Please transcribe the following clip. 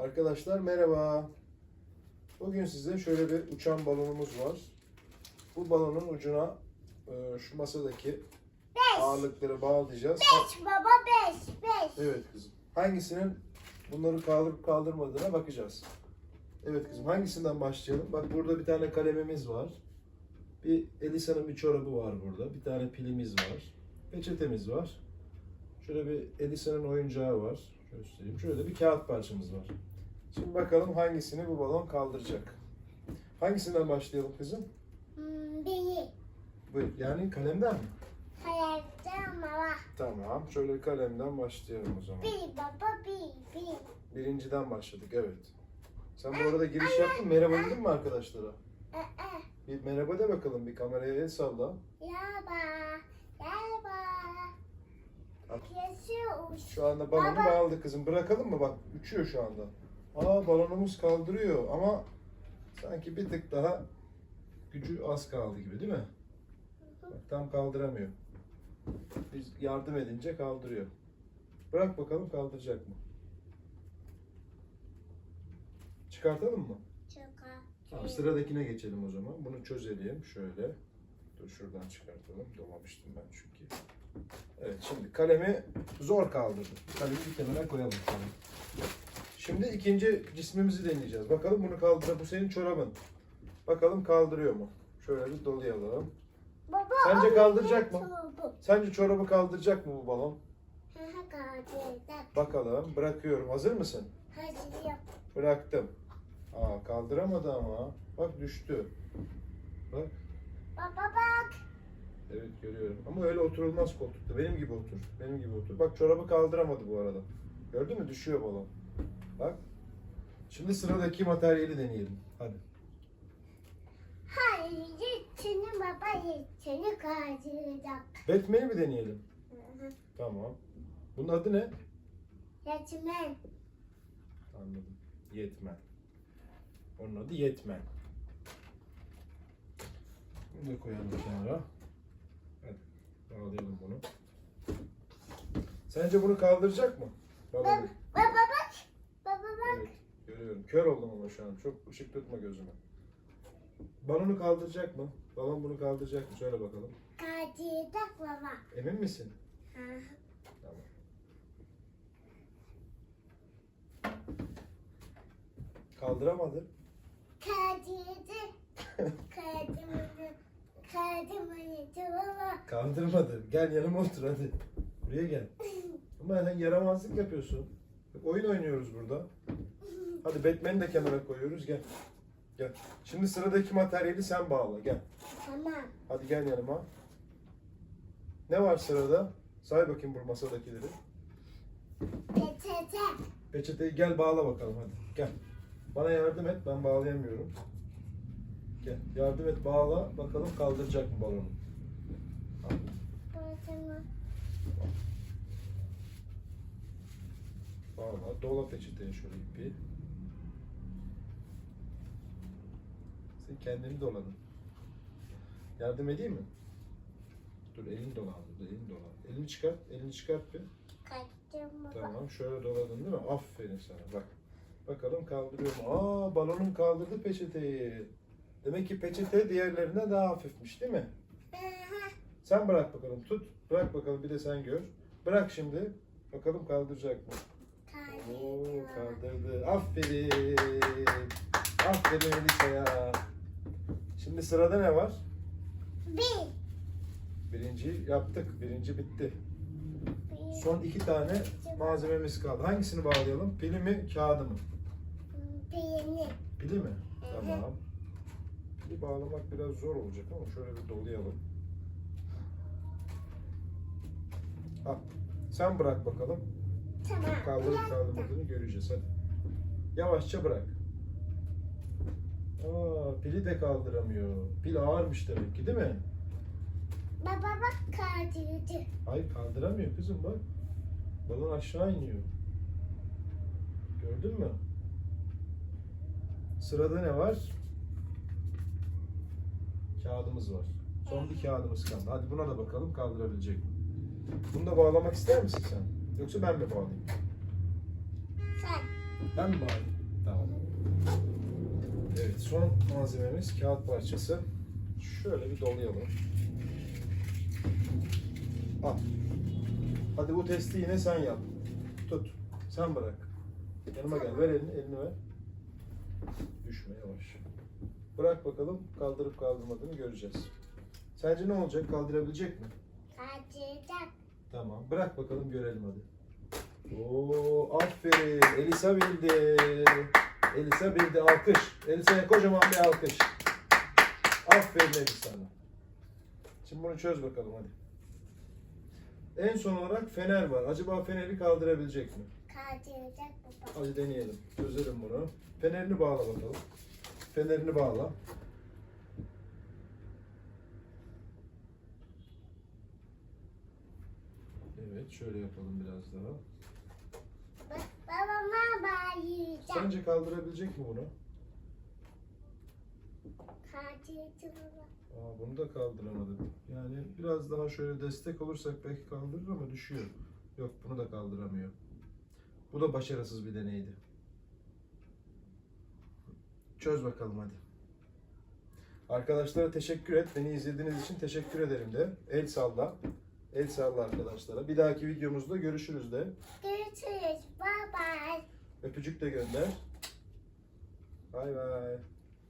Arkadaşlar merhaba. Bugün size şöyle bir uçan balonumuz var. Bu balonun ucuna e, şu masadaki Beş. ağırlıkları bağlayacağız. Beş baba beş. Beş. Evet kızım. Hangisinin bunları kaldırıp kaldırmadığına bakacağız. Evet kızım hangisinden başlayalım? Bak burada bir tane kalemimiz var. Bir Elisa'nın bir çorabı var burada. Bir tane pilimiz var. Peçetemiz var. Şöyle bir Elisa'nın oyuncağı var. Göstereyim. Şöyle bir kağıt parçamız var. Şimdi bakalım hangisini bu balon kaldıracak. Hangisinden başlayalım kızım? Hmm, biri. Bu yani kalemden mi? Hayatta baba. Tamam. Şöyle kalemden başlayalım o zaman. Bir baba bir. Bir. Birinciden başladık evet. Sen bu arada giriş yaptın. Merhaba dedin mi arkadaşlara? Aa. Bir merhaba de bakalım. Bir kameraya el salla. Yaba. Yaşıyoruz. Şu anda balonu bağladı kızım. Bırakalım mı? Bak uçuyor şu anda. Aa balonumuz kaldırıyor ama sanki bir tık daha gücü az kaldı gibi değil mi? Bak, tam kaldıramıyor. Biz yardım edince kaldırıyor. Bırak bakalım kaldıracak mı? Çıkartalım mı? Çıkar. Tamam, sıradakine geçelim o zaman. Bunu çözelim şöyle. Dur şuradan çıkartalım. Dolmamıştım ben çünkü. Evet şimdi kalemi zor kaldırdım. Kalemi bir kenara koyalım şöyle. Şimdi ikinci cismimizi deneyeceğiz. Bakalım bunu kaldır. Bu senin çorabın. Bakalım kaldırıyor mu? Şöyle bir dolayalım. Baba. Sence kaldıracak mı? çorabım. Sence çorabı kaldıracak mı bu balon? Kaldıracak. Bakalım. Bırakıyorum. Hazır mısın? Yap. Bıraktım. Aa kaldıramadı ama. Bak düştü. Bak. Baba bak. Evet görüyorum. Ama öyle oturulmaz koltukta. Benim gibi otur. Benim gibi otur. Bak çorabı kaldıramadı bu arada. Gördün mü? Düşüyor balon. Bak. Şimdi sıradaki materyali deneyelim. Hadi. Hayır. Seni baba seni kaldıracak. Batman'i mi deneyelim? Hı hı. Tamam. Bunun adı ne? Yetmen. Anladım. Yetmen. Onun adı Yetmen. Bunu da koyalım kenara. Hadi bağlayalım bunu. Sence bunu kaldıracak mı? Baba, baba. Baba bak. Evet, görüyorum. Kör oldum ama şu an. Çok ışık tutma gözüme. Balonu kaldıracak mı? Balon bunu kaldıracak mı? Söyle bakalım. Kaldıracak baba. Emin misin? Hı. Tamam. Kaldıramadı. Kaldırdı. Kaldırmadı. Kaldırmadı baba. Kaldırmadı. Gel yanıma otur hadi. Buraya gel. Ama sen yaramazlık yapıyorsun. Oyun oynuyoruz burada. Hadi Batman'i de kenara koyuyoruz. Gel. Gel. Şimdi sıradaki materyali sen bağla. Gel. Tamam. Hadi gel yanıma. Ne var sırada? Say bakayım bu masadakileri. Peçete. Peçeteyi gel bağla bakalım hadi. Gel. Bana yardım et. Ben bağlayamıyorum. Gel. Yardım et bağla. Bakalım kaldıracak mı balonu? Al. Tamam. Bağla. Dola peçeteye şöyle ipi. Sen kendini doladın. Yardım edeyim mi? Dur elini dola. Dur, elini dola. Elini çıkart. Elini çıkart bir. Kaçtım baba. Tamam şöyle doladın değil mi? Aferin sana bak. Bakalım kaldırıyor mu? Aa balonun kaldırdı peçeteyi. Demek ki peçete diğerlerinden daha hafifmiş değil mi? Sen bırak bakalım tut. Bırak bakalım bir de sen gör. Bırak şimdi. Bakalım kaldıracak mı? Oo Kaldırdı. Aferin. Aferin Elisa'ya. Şimdi sırada ne var? Bir. Birinci yaptık. Birinci bitti. Son iki tane malzememiz kaldı. Hangisini bağlayalım? Pili mi, kağıdı mı? Birini. Pili mi? Tamam. Pili bağlamak biraz zor olacak ama şöyle bir dolayalım. Al. Sen bırak bakalım. Tamam. Kaldırıp kaldırmadığını göreceğiz. Hadi. Yavaşça bırak. Aa, pili de kaldıramıyor. Pil ağırmış demek ki değil mi? Baba bak kaldırdı. Hayır kaldıramıyor kızım bak. Balon aşağı iniyor. Gördün mü? Sırada ne var? Kağıdımız var. Son bir kağıdımız kaldı. Hadi buna da bakalım kaldırabilecek mi? Bunu da bağlamak ister misin sen? Yoksa ben mi bağlayayım? Sen. Ben mi bağlayayım? Tamam. Evet son malzememiz kağıt parçası. Şöyle bir dolayalım. Al. Hadi bu testi yine sen yap. Tut. Sen bırak. Yanıma gel. Ver elini. Elini ver. Düşme yavaş. Bırak bakalım kaldırıp kaldırmadığını göreceğiz. Sence ne olacak? Kaldırabilecek mi? Kaldıracak. Tamam. Bırak bakalım görelim hadi. Oo, aferin. Elisa bildi. Elisa bildi. Alkış. Elisa'ya kocaman bir alkış. Aferin Elisa'na. Şimdi bunu çöz bakalım hadi. En son olarak fener var. Acaba feneri kaldırabilecek mi? Kaldıracak baba. Hadi deneyelim. Çözelim bunu. Fenerini bağla bakalım. Fenerini bağla. Evet, şöyle yapalım biraz daha. Bak babama bağlayacak. Sence kaldırabilecek mi bunu? Baba. Aa, bunu da kaldıramadı. Yani biraz daha şöyle destek olursak belki kaldırır ama düşüyor. Yok, bunu da kaldıramıyor. Bu da başarısız bir deneydi. Çöz bakalım hadi. Arkadaşlara teşekkür et. Beni izlediğiniz için teşekkür ederim de. El salla. El salla arkadaşlara. Bir dahaki videomuzda görüşürüz de. Görüşürüz. Bye bye. Öpücük de gönder. Bay bay.